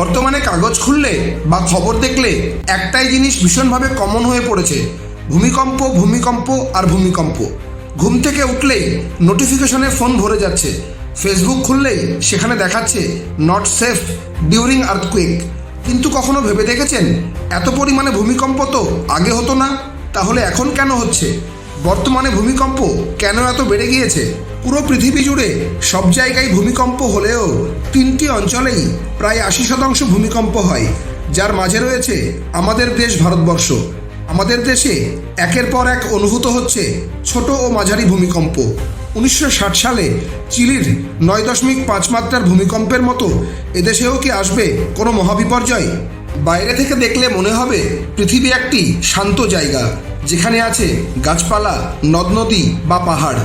বর্তমানে কাগজ খুললে বা খবর দেখলে একটাই জিনিস ভীষণভাবে কমন হয়ে পড়েছে, ভূমিকম্প ভূমিকম্প আর ভূমিকম্প। ঘুম থেকে উঠলেই নোটিফিকেশনে ফোন ভরে যাচ্ছে। ফেসবুক খুললেই সেখানে দেখাচ্ছে নট সেফ ডিউরিং আর্থকুইক কিন্তু কখনো ভেবে দেখেছেন, এত পরিমাণে ভূমিকম্প তো আগে হতো না, তাহলে এখন কেন হচ্ছে? বর্তমানে ভূমিকম্প কেন এত বেড়ে গিয়েছে? পুরো পৃথিবী জুড়ে সব জায়গায় ভূমিকম্প হলেও তিনটি অঞ্চলেই প্রায় আশি শতাংশ ভূমিকম্প হয়। যার মাঝে রয়েছে আমাদের দেশ ভারতবর্ষ। আমাদের দেশে একের পর এক অনুভূত হচ্ছে ছোট ও মাঝারি ভূমিকম্প। উনিশশো ষাট সালে চিলির নয় দশমিক পাঁচ মাত্রার ভূমিকম্পের মতো এদেশেও কি আসবে কোনো মহাবিপর্যয়? বাইরে থেকে দেখলে মনে হবে পৃথিবী একটি শান্ত জায়গা, যেখানে আছে গাছপালা নদ নদী বা পাহাড়।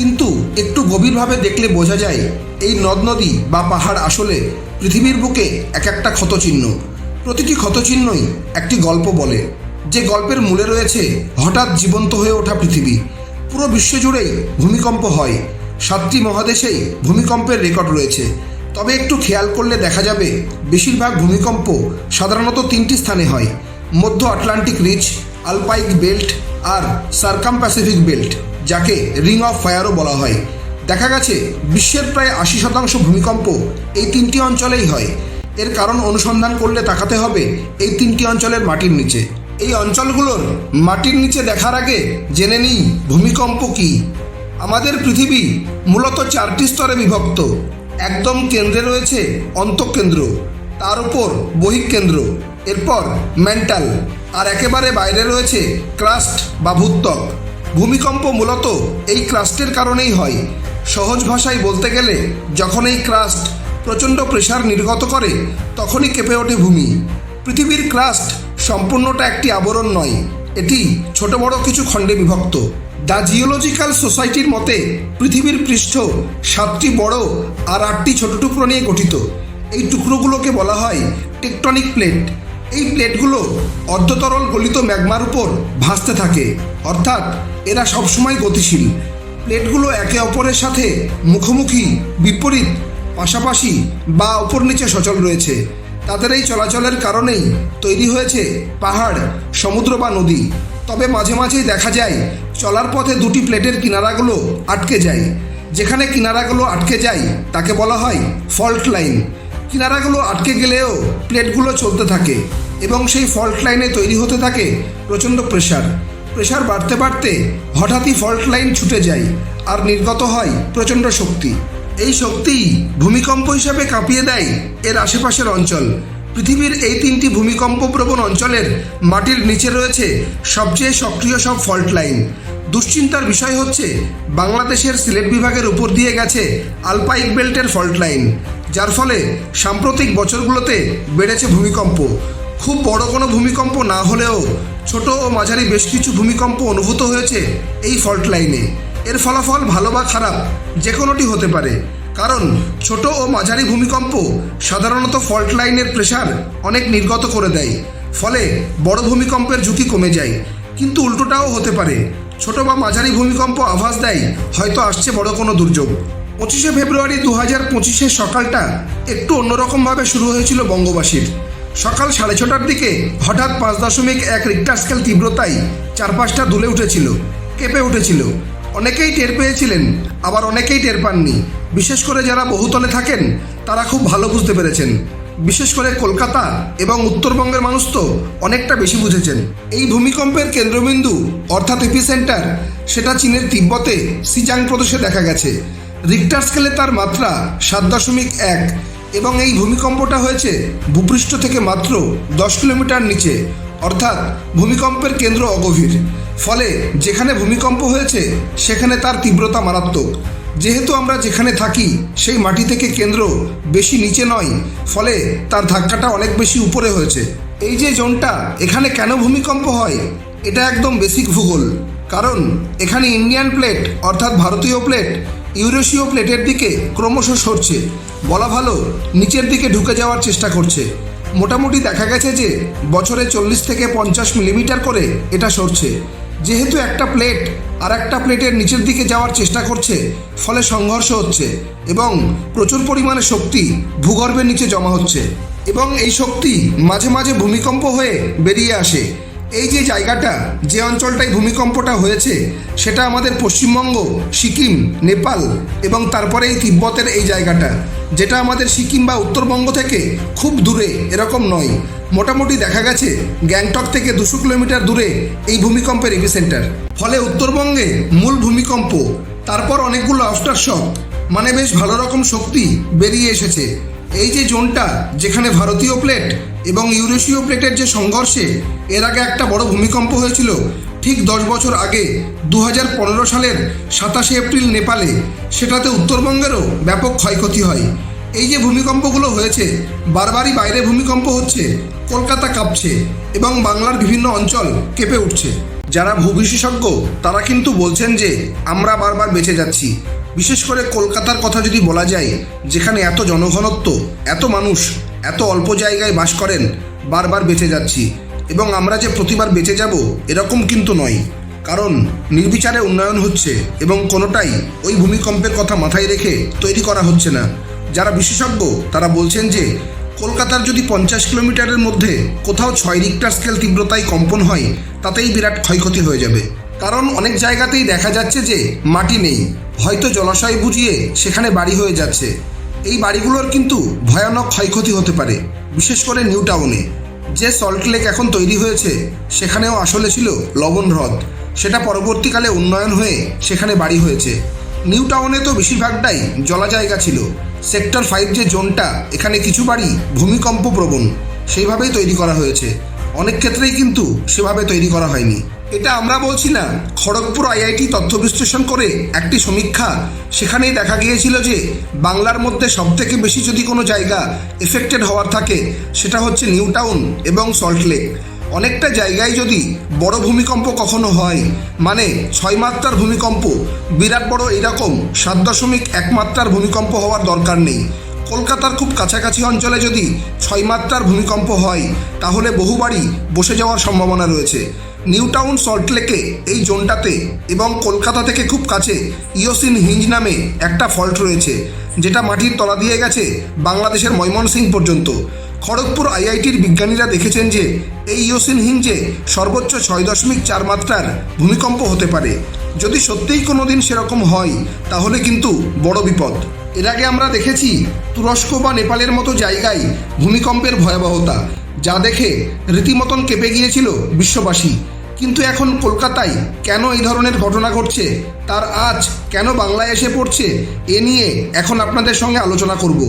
কিন্তু একটু গভীরভাবে দেখলে বোঝা যায়, এই নদ নদী বা পাহাড় আসলে পৃথিবীর বুকে এক একটা ক্ষতচিহ্ন। প্রতিটি ক্ষতচিহ্নই একটি গল্প বলে। যে গল্পের মূলে রয়েছে হঠাৎ জীবন্ত হয়ে ওঠা পৃথিবী। পুরো বিশ্ব জুড়েই ভূমিকম্প হয়। সাতটি মহাদেশেই ভূমিকম্পের রেকর্ড রয়েছে। তবে একটু খেয়াল করলে দেখা যাবে, বেশিরভাগ ভূমিকম্প সাধারণত তিনটি স্থানে হয়। মধ্য আটলান্টিক রিচ, আলপাইক বেল্ট আর সার্কাম প্যাসিফিক বেল্ট। যাকে রিং অফ ফায়ারও বলা হয়। দেখা গেছে, বিশ্বের প্রায় আশি শতাংশ ভূমিকম্প এই তিনটি অঞ্চলেই হয়। এর কারণ অনুসন্ধান করলে তাকাতে হবে এই তিনটি অঞ্চলের মাটির নিচে। এই অঞ্চলগুলোর মাটির নিচে দেখার আগে জেনে নিই, ভূমিকম্প কি? আমাদের পৃথিবী মূলত চারটি স্তরে বিভক্ত। একদম কেন্দ্রে রয়েছে অন্তঃকেন্দ্র, তার উপর বহিঃকেন্দ্র, এরপর মেন্টাল, আর একেবারে বাইরে রয়েছে ক্রাস্ট বা ভূত্বক। ভূমিকম্প মূলত এই ক্রাস্টের কারণেই হয়। সহজ ভাষায় বলতে গেলে, যখন এই ক্রাস্ট প্রচণ্ড প্রেশার নির্গত করে, তখনই কেঁপে ওঠে ভূমি। পৃথিবীর ক্রাস্ট সম্পূর্ণটা একটি আবরণ নয়, এটি ছোট বড় কিছু খণ্ডে বিভক্ত। দ্য জিওলজিক্যাল সোসাইটির মতে, পৃথিবীর পৃষ্ঠ সাতটি বড় আর আটটি ছোট টুকরো নিয়ে গঠিত। এই টুকরোগুলোকে বলা হয় টেকটনিক প্লেট। এই প্লেটগুলো অর্ধতরল গলিত ম্যাগমার উপর ভাসতে থাকে। অর্থাৎ এরা সবসময় গতিশীল। প্লেটগুলো একে অপরের সাথে মুখোমুখি, বিপরীত, পাশাপাশি বা ওপর নিচে সচল রয়েছে। তাদের এই চলাচলের কারণেই তৈরি হয়েছে পাহাড়, সমুদ্র বা নদী। তবে মাঝে মাঝেই দেখা যায়, চলার পথে দুটি প্লেটের কিনারাগুলো আটকে যায়। যেখানে কিনারাগুলো আটকে যায়, তাকে বলা হয় ফল্ট লাইন। কিনারাগুলো আটকে গেলেও প্লেটগুলো চলতে থাকে এবং সেই ফল্ট লাইনে তৈরি হতে থাকে প্রচণ্ড প্রেশার। প্রেশার বাড়তে বাড়তে হঠাৎই ফল্ট লাইন ছুটে যায় আর নির্গত হয় প্রচণ্ড শক্তি। এই শক্তি ভূমিকম্প হিসাবে কাঁপিয়ে দেয় এর আশেপাশের অঞ্চল। পৃথিবীর এই তিনটি ভূমিকম্প প্রবণ অঞ্চলের মাটির নিচে রয়েছে সবচেয়ে সক্রিয় সব ফল্ট লাইন। দুশ্চিন্তার বিষয় হচ্ছে, বাংলাদেশের সিলেট বিভাগের উপর দিয়ে গেছে আলপাইক বেল্টের ফল্ট লাইন। যার ফলে সাম্প্রতিক বছরগুলোতে বেড়েছে ভূমিকম্প। খুব বড় কোনো ভূমিকম্প না হলেও ছোট ও মাঝারি বেশ কিছু ভূমিকম্প অনুভূত হয়েছে এই ফল্ট লাইনে। এর ফলাফল ভালো বা খারাপ যে কোনোটি হতে পারে। কারণ ছোট ও মাঝারি ভূমিকম্প সাধারণত ফল্ট লাইনের প্রেশার অনেক নির্গত করে দেয়। ফলে বড় ভূমিকম্পের ঝুঁকি কমে যায়। কিন্তু উল্টোটাও হতে পারে। ছোট বা মাঝারি ভূমিকম্প আভাস দেয়, হয়তো আসছে বড় কোনো দুর্যোগ। পঁচিশে ফেব্রুয়ারি দু হাজার পঁচিশের সকালটা একটু অন্যরকমভাবে শুরু হয়েছিল বঙ্গবাসীর। সকাল সাড়ে ছটার দিকে হঠাৎ পাঁচ দশমিক এক রিক্টার স্কেল তীব্রতায় চারপাশটা দুলে উঠেছিল, কেঁপে উঠেছিল। অনেকেই টের পেয়েছিলেন, আবার অনেকেই টের পাননি। বিশেষ করে যারা বহুতলে থাকেন, তারা খুব ভালো বুঝতে পেরেছেন। বিশেষ করে কলকাতা এবং উত্তরবঙ্গের মানুষ তো অনেকটা বেশি বুঝেছেন। এই ভূমিকম্পের কেন্দ্রবিন্দু, অর্থাৎ এপিসেন্টার সেটা চীনের তিব্বতে সিজাং প্রদেশে দেখা গেছে। রিক্টার স্কেলে তার মাত্রা সাত দশমিক এক এবং এই ভূমিকম্পটা হয়েছে ভূপৃষ্ঠ থেকে মাত্র দশ কিলোমিটার নিচে, অর্থাৎ ভূমিকম্পের কেন্দ্র অগভীর। ফলে যেখানে ভূমিকম্প হয়েছে, সেখানে তার তীব্রতা মারাত্মক। যেহেতু আমরা যেখানে থাকি, সেই মাটি থেকে কেন্দ্র বেশি নিচে নয়, ফলে তার ধাক্কাটা অনেক বেশি উপরে হয়েছে। এই যে জোনটা, এখানে কেন ভূমিকম্প হয়? এটা একদম বেসিক ভূগোল। কারণ এখানে ইন্ডিয়ান প্লেট অর্থাৎ ভারতীয় প্লেট ইউরেশীয় প্লেটের দিকে ক্রমশ সরছে। বলা ভালো, নিচের দিকে ঢুকে যাওয়ার চেষ্টা করছে। মোটামুটি দেখা গেছে যে, বছরে চল্লিশ থেকে পঞ্চাশ মিলিমিটার করে এটা সরছে। যেহেতু একটা প্লেট আর একটা প্লেটের নিচের দিকে যাওয়ার চেষ্টা করছে, ফলে সংঘর্ষ হচ্ছে এবং প্রচুর পরিমাণে শক্তি ভূগর্ভের নিচে জমা হচ্ছে। এবং এই শক্তি মাঝে মাঝে ভূমিকম্প হয়ে বেরিয়ে আসে। এই যে জায়গাটা, যে অঞ্চলটায় ভূমিকম্পটা হয়েছে, সেটা আমাদের পশ্চিমবঙ্গ, সিকিম, নেপাল এবং তারপরে এই তিব্বতের এই জায়গাটা, যেটা আমাদের সিকিম বা উত্তরবঙ্গ থেকে খুব দূরে, এরকম নয়। মোটামুটি দেখা গেছে গ্যাংটক থেকে দুশো কিলোমিটার দূরে এই ভূমিকম্পের এপিসেন্টার ফলে উত্তরবঙ্গে মূল ভূমিকম্প, তারপর অনেকগুলো আফটার শক মানে বেশ ভালো রকম শক্তি বেরিয়ে এসেছে। এই যে জোনটা, যেখানে ভারতীয় প্লেট এবং ইউরেশীয় প্লেটের যে সংঘর্ষে এর আগে একটা বড় ভূমিকম্প হয়েছিল ঠিক দশ বছর আগে দু হাজার পনেরো সালের সাতাশে এপ্রিল নেপালে। সেটাতে উত্তরবঙ্গেরও ব্যাপক ক্ষয়ক্ষতি হয়। এই যে ভূমিকম্পগুলো হয়েছে, বারবারই বাইরে ভূমিকম্প হচ্ছে, কলকাতা কাঁপছে এবং বাংলার বিভিন্ন অঞ্চল কেঁপে উঠছে। যারা ভূবিশেষজ্ঞ তারা কিন্তু বলছেন যে, আমরা বারবার বেঁচে যাচ্ছি। বিশেষ করে কলকাতার কথা যদি বলা যায়, যেখানে এত জনঘনত্ব, এত মানুষ এত অল্প জায়গায় বাস করেন, বারবার বেঁচে যাচ্ছি। এবং আমরা যে প্রতিবার বেঁচে যাব, এরকম কিন্তু নয়। কারণ নির্বিচারে উন্নয়ন হচ্ছে এবং কোনোটাই ওই ভূমিকম্পের কথা মাথায় রেখে তৈরি করা হচ্ছে না। যারা বিশেষজ্ঞ, তারা বলছেন যে, কলকাতার যদি পঞ্চাশ কিলোমিটারের মধ্যে কোথাও ছয় রিক্টার স্কেল তীব্রতায় কম্পন হয়, তাতেই বিরাট ক্ষয়ক্ষতি হয়ে যাবে। কারণ অনেক জায়গাতেই দেখা যাচ্ছে যে, মাটি নেই। হয়তো জলাশয় বুঝিয়ে সেখানে বাড়ি হয়ে যাচ্ছে। এই বাড়িগুলোর কিন্তু ভয়ানক ক্ষয়ক্ষতি হতে পারে, বিশেষ করে নিউ টাউনে। যে সল্ট লেক এখন তৈরি হয়েছে, সেখানেও আসলে ছিল লবণ হ্রদ। সেটা পরবর্তীকালে উন্নয়ন হয়ে সেখানে বাড়ি হয়েছে। নিউ টাউনে তো বেশিরভাগটাই জলা জায়গা ছিল। সেক্টর ফাইভ যে জোনটা, এখানে কিছু বাড়ি ভূমিকম্প প্রবণ সেইভাবেই তৈরি করা হয়েছে। অনেক ক্ষেত্রেই কিন্তু সেভাবে তৈরি করা হয়নি। এটা আমরা বলছি না, খড়গপুর আইআইটি তথ্য বিশ্লেষণ করে একটি সমীক্ষা। সেখানেই দেখা গিয়েছিল যে বাংলার মধ্যে সবথেকে বেশি যদি কোনো জায়গা এফেক্টেড হওয়ার থাকে, সেটা হচ্ছে নিউ টাউন এবং সল্টলেক অনেকটা জায়গায় যদি বড় ভূমিকম্প কখনো হয় মানে ছয় মাত্রার ভূমিকম্প, বিরাট বড় এরকম সাত দশমিক এক মাত্রার ভূমিকম্প হওয়ার দরকার নেই। কলকাতার খুব কাছাকাছি অঞ্চলে যদি ছয় মাত্রার ভূমিকম্প হয়, তাহলে বহু বাড়ি বসে যাওয়ার সম্ভাবনা রয়েছে। নিউ টাউন সল্টলেকে এই জোনটাতে এবং কলকাতা থেকে খুব কাছে ইয়োসিন হিঞ্জ নামে একটা ফল্ট রয়েছে, যেটা মাটির তলা দিয়ে গেছে বাংলাদেশের ময়মনসিং পর্যন্ত। খড়গপুর আইআইটির বিজ্ঞানীরা দেখেছেন যে, এই ইয়োসিন হিঞ্জে সর্বোচ্চ ছয় দশমিক চার মাত্রার ভূমিকম্প হতে পারে। যদি সত্যিই কোনো দিন সেরকম হয়, তাহলে কিন্তু বড় বিপদ। এর আগে আমরা দেখেছি তুরস্ক বা নেপালের মতো জায়গায় ভূমিকম্পের ভয়াবহতা, যা দেখে রীতিমতন কেঁপে গিয়েছিল বিশ্ববাসী। কিন্তু এখন কলকাতায় কেন এই ধরনের ঘটনা ঘটছে, তার আজ কেন বাংলায় এসে পড়ছে, এ নিয়ে এখন আপনাদের সঙ্গে আলোচনা করব।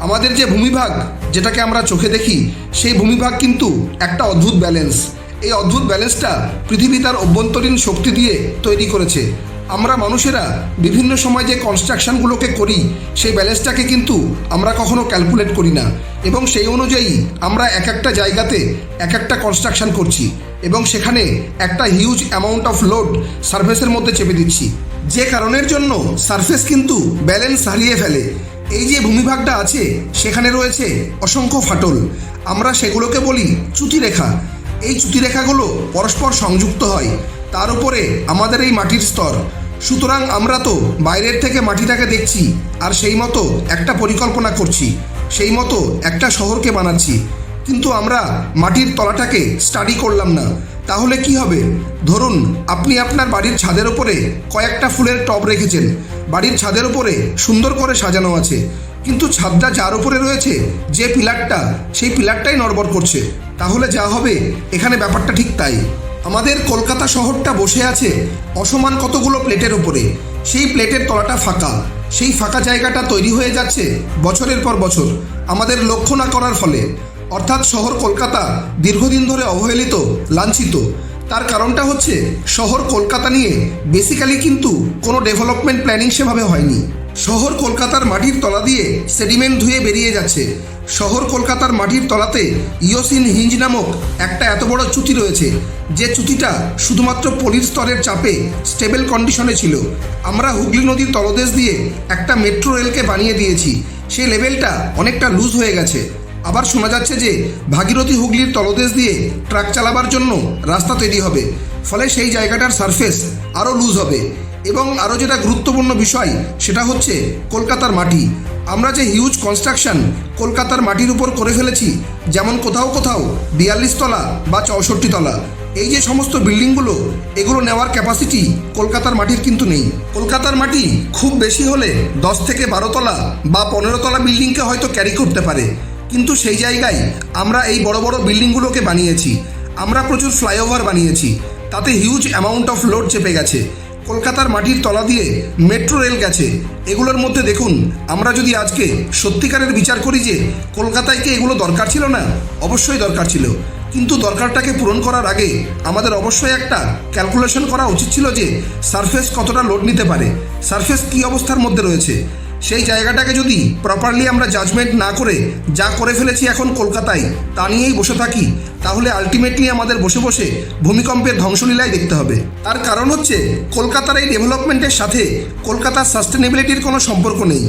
আমাদের যে ভূমিভাগ, যেটাকে আমরা চোখে দেখি, সেই ভূমিভাগ কিন্তু একটা অদ্ভুত ব্যালেন্স। এই অদ্ভুত ব্যালেন্সটা পৃথিবী তার অভ্যন্তরীণ শক্তি দিয়ে তৈরি করেছে। আমরা মানুষেরা বিভিন্ন সময় যে কনস্ট্রাকশনগুলোকে করি, সেই ব্যালেন্সটাকে কিন্তু আমরা কখনো ক্যালকুলেট করি না। এবং সেই অনুযায়ী আমরা এক একটা জায়গাতে এক একটা কনস্ট্রাকশন করছি এবং সেখানে একটা হিউজ অ্যামাউন্ট অফ লোড সার্ফেসের মধ্যে চেপে দিচ্ছি। যে কারণের জন্য সার্ফেস কিন্তু ব্যালেন্স হারিয়ে ফেলে। এই যে ভূমিভাগটা আছে, সেখানে রয়েছে অসংখ্য ফাটল। আমরা সেগুলোকে বলি চ্যুতিরেখা এই চ্যুতিরেখাগুলো পরস্পর সংযুক্ত হয়। তার উপরে আমাদের এই মাটির স্তর। সুতরাং আমরা তো বাইরের থেকে মাটিটাকে দেখছি, আর সেই মতো একটা পরিকল্পনা করছি, সেই মতো একটা শহরকে বানাচ্ছি। কিন্তু আমরা মাটির তলাটাকে স্টাডি করলাম না। তাহলে কি হবে? ধরুন, আপনি আপনার বাড়ির ছাদের ওপরে কয়েকটা ফুলের টব রেখেছেন। বাড়ির ছাদের ওপরে সুন্দর করে সাজানো আছে। কিন্তু ছাদটা যার উপরে রয়েছে, যে পিলারটা, সেই পিলারটাই নড়বড় করছে। তাহলে যা হবে, এখানে ব্যাপারটা ঠিক তাই। আমাদের কলকাতা শহরটা বসে আছে অসমান কতগুলো প্লেটের উপরে। সেই প্লেটের তলাটা ফাঁকা। সেই ফাঁকা জায়গাটা তৈরি হয়ে যাচ্ছে বছরের পর বছর। আমাদের লক্ষ্য না করার ফলে। অর্থাৎ শহর কলকাতা দীর্ঘদিন ধরে অবহেলিত, লাঞ্ছিত। তার কারণটা হচ্ছে শহর কলকাতা নিয়ে বেসিক্যালি কিন্তু কোনো ডেভেলপমেন্ট প্ল্যানিং সেভাবে হয়নি। শহর কলকাতার মাটির তলা দিয়ে সেডিমেন্ট ধুয়ে বেরিয়ে যাচ্ছে। শহর কলকাতার মাটির তলাতে ইয়োসিন হিঞ্জ নামক একটা এত বড় চ্যুতি রয়েছে। যে চ্যুতিটা শুধুমাত্র পলির স্তরের চাপে স্টেবল কন্ডিশনে ছিল। আমরা হুগলি নদীর তলদেশ দিয়ে একটা মেট্রো রেলকে বানিয়ে দিয়েছি। সেই লেভেলটা অনেকটা লুজ হয়ে গেছে। আবার শোনা যাচ্ছে যে ভাগীরথী হুগলির তলদেশ দিয়ে ট্রাক চালাবার জন্য রাস্তা তৈরি হবে। ফলে সেই জায়গাটার সারফেস আরও লুজ হবে। এবং আরও যেটা গুরুত্বপূর্ণ বিষয়, সেটা হচ্ছে কলকাতার মাটি। আমরা যে হিউজ কনস্ট্রাকশন কলকাতার মাটির উপর করে ফেলেছি, যেমন কোথাও কোথাও বিয়াল্লিশ তলা বা চৌষট্টি তলা এই যে সমস্ত বিল্ডিংগুলো এগুলো নেওয়ার ক্যাপাসিটি কলকাতার মাটির কিন্তু নেই। কলকাতার মাটি খুব বেশি হলে দশ থেকে বারো তলা বা পনেরো তলা বিল্ডিংকে হয়তো ক্যারি করতে পারে। কিন্তু সেই জায়গায় আমরা এই বড় বড় বিল্ডিংগুলোকে বানিয়েছি। আমরা প্রচুর ফ্লাইওভার বানিয়েছি। তাতে হিউজ অ্যামাউন্ট অফ লোড চেপে গেছে। কলকাতার মাটির তলা দিয়ে মেট্রো রেল গেছে। এগুলোর মধ্যে দেখুন, আমরা যদি আজকে সত্যিকারের বিচার করি যে কলকাতায় কি এগুলো দরকার ছিল না? অবশ্যই দরকার ছিল। কিন্তু দরকারটাকে পূরণ করার আগে আমাদের অবশ্যই একটা ক্যালকুলেশন করা উচিত ছিল যে সারফেস কতটা লোড নিতে পারে। সারফেস কী অবস্থার মধ্যে রয়েছে? সেই জায়গাটাকে যদি প্রপারলি আমরা জাজমেন্ট না করে যা করে ফেলেছি এখন কলকাতায় তা নিয়েই বসে থাকি, তাহলে আলটিমেটলি আমাদের বসে বসে ভূমিকম্পের ধ্বংসলীলায় দেখতে হবে। তার কারণ হচ্ছে কলকাতার এই ডেভেলপমেন্টের সাথে কলকাতার সাস্টেনেবিলিটির কোনো সম্পর্ক নেই।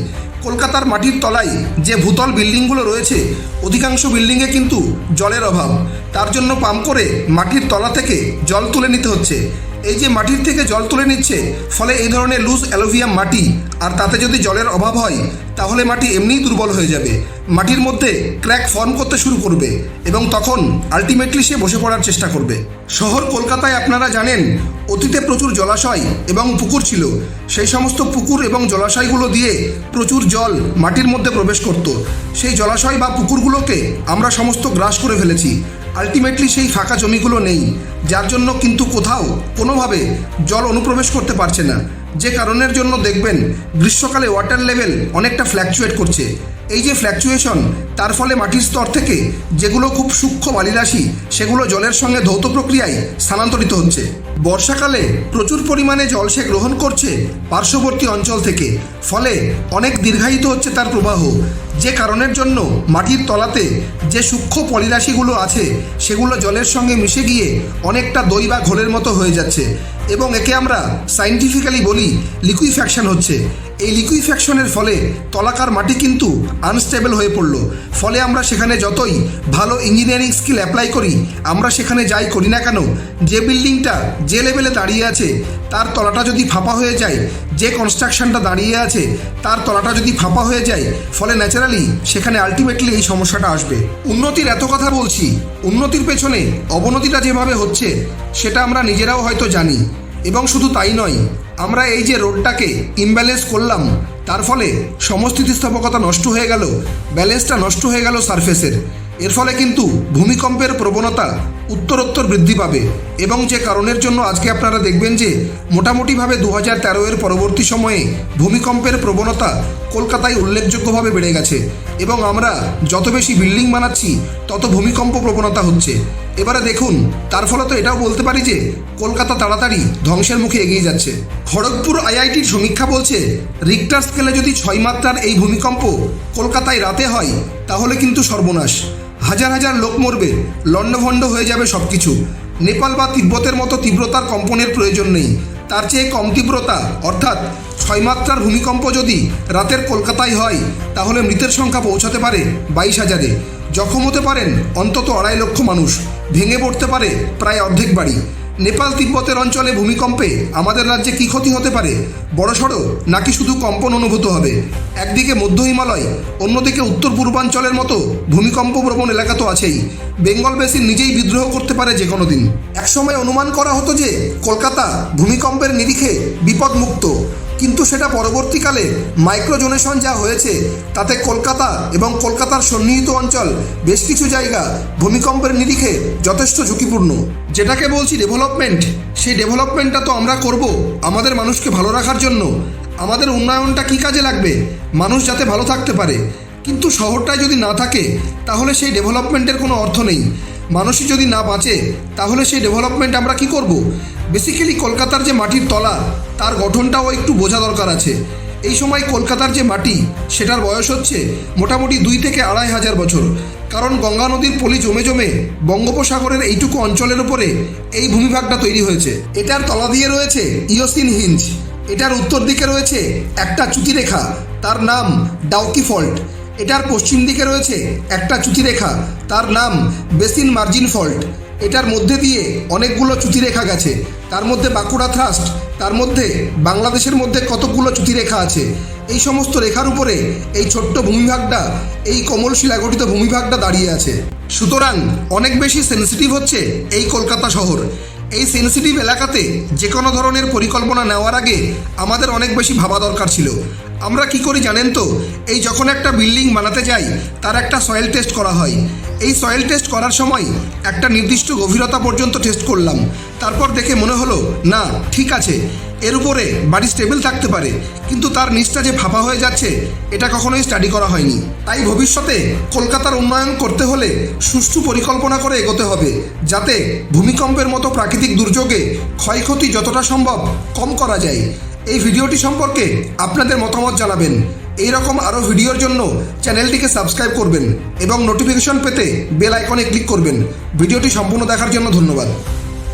কলকাতার মাটির তলায় যে ভূতল বিল্ডিংগুলো রয়েছে, অধিকাংশ বিল্ডিংয়ে কিন্তু জলের অভাব। তার জন্য পাম্প করে মাটির তলা থেকে জল তুলে নিতে হচ্ছে। এই যে মাটির থেকে জল তুলে নিচ্ছে, ফলে এই ধরনের লুজ অ্যালোভিয়াম মাটি, আর তাতে যদি জলের অভাব হয়, তাহলে মাটি এমনিই দুর্বল হয়ে যাবে। মাটির মধ্যে ক্র্যাক ফর্ম করতে শুরু করবে, এবং তখন আলটিমেটলি সে বসে পড়ার চেষ্টা করবে। শহর কলকাতায় আপনারা জানেন, অতীতে প্রচুর জলাশয় এবং পুকুর ছিল। সেই সমস্ত পুকুর এবং জলাশয়গুলো দিয়ে প্রচুর জল মাটির মধ্যে প্রবেশ করত। সেই জলাশয় বা পুকুরগুলোকে আমরা সমস্ত গ্রাস করে ফেলেছি। আলটিমেটলি সেই ফাঁকা জমিগুলো নেই, যার জন্য কিন্তু কোথাও কোনোভাবে জল অনুপ্রবেশ করতে পারছে না। যে কারণের জন্য দেখবেন, গ্রীষ্মকালে ওয়াটার লেভেল অনেকটা ফ্ল্যাকচুয়েট করছে। এই যে ফ্ল্যাকচুয়েশন তার ফলে মাটির স্তর থেকে যেগুলো খুব সূক্ষ্ম বালিরাশি, সেগুলো জলের সঙ্গে ধৌত প্রক্রিয়ায় স্থানান্তরিত হচ্ছে। বর্ষাকালে প্রচুর পরিমাণে জল সে গ্রহণ করছে পার্শ্ববর্তী অঞ্চল থেকে। ফলে অনেক দীর্ঘায়িত হচ্ছে তার প্রবাহ। যে কারণের জন্য মাটির তলাতে যে সূক্ষ্ম পলিরাশিগুলো আছে, সেগুলো জলের সঙ্গে মিশে গিয়ে অনেকটা দই বা ঘোলের মতো হয়ে যাচ্ছে। এবং একে আমরা সাইন্টিফিক্যালি বলি লিকুইফ্যাকশন হচ্ছে। এই লিকুইফ্যাকশনের ফলে তলাকার মাটি কিন্তু আনস্টেবল হয়ে পড়ল। ফলে আমরা সেখানে যতই ভালো ইঞ্জিনিয়ারিং স্কিল অ্যাপ্লাই করি, আমরা সেখানে যাই করি না কেন, যে বিল্ডিংটা যে লেভেলে দাঁড়িয়ে আছে, তার তলাটা যদি ফাঁপা হয়ে যায়, যে কনস্ট্রাকশনটা দাঁড়িয়ে আছে, তার তলাটা যদি ফাঁপা হয়ে যায়, ফলে ন্যাচারালি সেখানে আলটিমেটলি এই সমস্যাটা আসবে। উন্নতির এত কথা বলছি, উন্নতির পেছনে অবনতিটা যেভাবে হচ্ছে, সেটা আমরা নিজেরাও হয়তো জানি। এবং শুধু তাই নয়, আমরা এই যে রোডটাকে ইমব্যালেন্স করলাম, তার ফলে সমস্থিতিস্থাপকতা নষ্ট হয়ে গেল, ব্যালেন্সটা নষ্ট হয়ে গেল সারফেসের। এর ফলে কিন্তু ভূমিকম্পের প্রবণতা উত্তরোত্তর বৃদ্ধি পাবে। এবং যে কারণের জন্য আজকে আপনারা দেখবেন যে, মোটামুটিভাবে দু হাজার তেরো এর পরবর্তী সময়ে ভূমিকম্পের প্রবণতা কলকাতায় উল্লেখযোগ্যভাবে বেড়ে গেছে। এবং আমরা যত বেশি বিল্ডিং বানাচ্ছি, তত ভূমিকম্প প্রবণতা হচ্ছে। এবারে দেখুন, তার ফলে তো এটাও বলতে পারি যে, কলকাতা তাড়াতাড়ি ধ্বংসের মুখে এগিয়ে যাচ্ছে। খড়গপুর আইআইটির সমীক্ষা বলছে রিক্টার স্কেলে যদি ছয় মাত্রার এই ভূমিকম্প কলকাতায় রাতে হয়, তাহলে কিন্তু সর্বনাশ। হাজার হাজার লোক মরবে, লণ্ডভণ্ড হয়ে যাবে সব কিছু নেপাল বা তিব্বতের মতো তীব্রতার কম্পনের প্রয়োজন নেই। তার চেয়ে কম তীব্রতা, অর্থাৎ ছয় মাত্রার ভূমিকম্প যদি রাতের কলকাতায় হয়, তাহলে মৃতের সংখ্যা পৌঁছাতে পারে বাইশ হাজারে। জখম হতে পারেন অন্তত আড়াই লক্ষ মানুষ, ভেঙে পড়তে পারে প্রায় অর্ধেক বাড়ি। নেপাল তিব্বতের অঞ্চলে ভূমিকম্পে আমাদের রাজ্যে কী ক্ষতি হতে পারে? বড়সড় নাকি শুধু কম্পন অনুভূত হবে? একদিকে মধ্য হিমালয়, অন্যদিকে উত্তর পূর্বাঞ্চলের মতো ভূমিকম্প প্রবণ এলাকা তো আছেই। বেঙ্গল বেসিন নিজেই বিদ্রোহ করতে পারে যে কোনো দিন। একসময় অনুমান করা হতো যে, কলকাতা ভূমিকম্পের নিরিখে বিপদমুক্ত। কিন্তু সেটা পরবর্তীকালে মাইক্রোজোনেশন যা হয়েছে, তাতে কলকাতা এবং কলকাতার সন্নিহিত অঞ্চল বেশ কিছু জায়গা ভূমিকম্পের নিরিখে যথেষ্ট ঝুঁকিপূর্ণ। যেটাকে বলছি ডেভেলপমেন্ট সেই ডেভেলপমেন্টটা তো আমরা করব আমাদের মানুষকে ভালো রাখার জন্য। আমাদের উন্নয়নটা কী কাজে লাগবে? মানুষ যাতে ভালো থাকতে পারে। কিন্তু শহরটায় যদি না থাকে, তাহলে সেই ডেভেলপমেন্টের কোনো অর্থ নেই। মানুষই যদি না বাঁচে, তাহলে সেই ডেভেলপমেন্ট আমরা কি করব? বেসিক্যালি কলকাতার যে মাটির তলা, তার গঠনটাও একটু বোঝা দরকার আছে। এই সময় কলকাতার যে মাটি, সেটার বয়স হচ্ছে মোটামুটি দুই থেকে আড়াই হাজার বছর। কারণ গঙ্গা নদীর পলি জমে জমে বঙ্গোপসাগরের এইটুকু অঞ্চলের উপরে এই ভূমিভাগটা তৈরি হয়েছে। এটার তলা দিয়ে রয়েছে ইয়োসিন হিঞ্জ। এটার উত্তর দিকে রয়েছে একটা চ্যুতিরেখা। তার নাম ডাউকি ফল্ট। এটার পশ্চিম দিকে রয়েছে একটা চ্যুতিরেখা তার নাম বেসিন মার্জিন ফল্ট। এটার মধ্যে দিয়ে অনেকগুলো রেখা গেছে। তার মধ্যে বাঁকুড়া থ্রাস্ট তার মধ্যে বাংলাদেশের মধ্যে কতকগুলো রেখা আছে? এই সমস্ত রেখার উপরে এই ছোট্ট ভূমিভাগটা, এই কমল শিলা গঠিত ভূমিভাগটা দাঁড়িয়ে আছে। সুতরাং অনেক বেশি সেন্সিটিভ হচ্ছে এই কলকাতা শহর। এই সেন্সিটিভ এলাকাতে যে কোনো ধরনের পরিকল্পনা নেওয়ার আগে আমাদের অনেক বেশি ভাবা দরকার ছিল। আমরা কি করি জানেন তো? এই যখন একটা বিল্ডিং বানাতে যাই, তার একটা সয়েল টেস্ট করা হয়। এই সয়েল টেস্ট করার সময় একটা নির্দিষ্ট গভীরতা পর্যন্ত টেস্ট করলাম। তারপর দেখে মনে হলো, না, ঠিক আছে। এর উপরে বাড়ি স্টেবল থাকতে পারে, কিন্তু তার নিচটা যে ফাঁপা হয়ে যাচ্ছে, এটা কখনোই স্টাডি করা হয়নি। তাই ভবিষ্যতে কলকাতার উন্নয়ন করতে হলে সুষ্ঠু পরিকল্পনা করে এগোতে হবে, যাতে ভূমিকম্পের মতো প্রাকৃতিক দুর্যোগে ক্ষয়ক্ষতি যতটা সম্ভব কম করা যায়। এই ভিডিওটি সম্পর্কে আপনাদের মতামত জানাবেন। এই রকম আরও ভিডিওর জন্য চ্যানেলটিকে সাবস্ক্রাইব করবেন এবং নোটিফিকেশন পেতে বেল আইকনে ক্লিক করবেন। ভিডিওটি সম্পূর্ণ দেখার জন্য ধন্যবাদ।